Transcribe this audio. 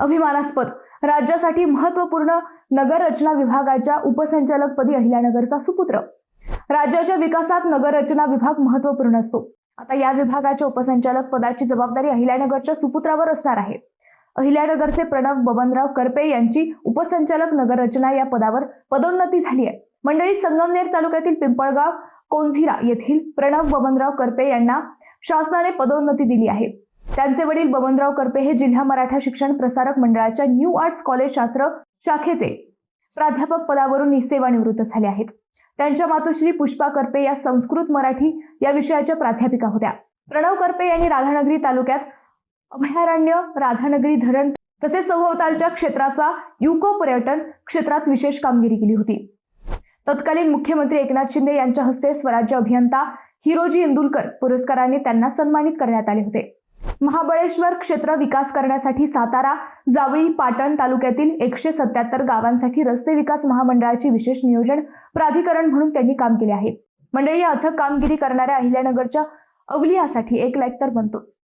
अभिमानास्पद. राज्यासाठी महत्त्वपूर्ण नगररचना विभागाच्या उपसंचालकपदी अहिल्यानगरचा सुपुत्र. राज्याच्या विकासात नगररचना विभाग महत्त्वपूर्ण असतो. आता या विभागाच्या उपसंचालक पदाची जबाबदारी अहिल्यानगरच्या सुपुत्रावर असणार आहे. अहिल्यानगरचे प्रणव बबनराव करपे यांची उपसंचालक नगररचना या पदावर पदोन्नती झाली आहे. मंडळी संगमनेर तालुक्यातील पिंपळगाव कोंझिरा येथील प्रणव बबनराव करपे यांना शासनाने पदोन्नती दिली आहे. त्यांचे वडील बबनराव करपे हे जिल्हा मराठा शिक्षण प्रसारक मंडळाच्या न्यू आर्ट्स कॉलेज शास्त्र शाखेचे प्राध्यापक पदावरून सेवानिवृत्त झाले आहेत. त्यांच्या मातोश्री पुष्पा करपे या संस्कृत मराठी या विषयाच्या प्राध्यापिका होत्या. प्रणव करपे यांनी राधानगरी तालुक्यात अभयारण्य राधानगरी धरण तसेच सभोवतालच्या क्षेत्राचा युको पर्यटन क्षेत्रात विशेष कामगिरी केली होती. तत्कालीन मुख्यमंत्री एकनाथ शिंदे यांच्या हस्ते स्वराज्य अभियंता हिरोजी इंदुलकर पुरस्काराने त्यांना सन्मानित करण्यात आले होते. महाबळेश्वर क्षेत्र विकास करण्यासाठी सातारा जावळी पाटण तालुक्यातील एकशे सत्याहत्तर गावांसाठी रस्ते विकास महामंडळाची विशेष नियोजन प्राधिकरण म्हणून त्यांनी काम केले आहे. मंडळी या अथक कामगिरी करणाऱ्या अहिल्यानगरच्या अवलियासाठी एक लाईक तर बनतोच.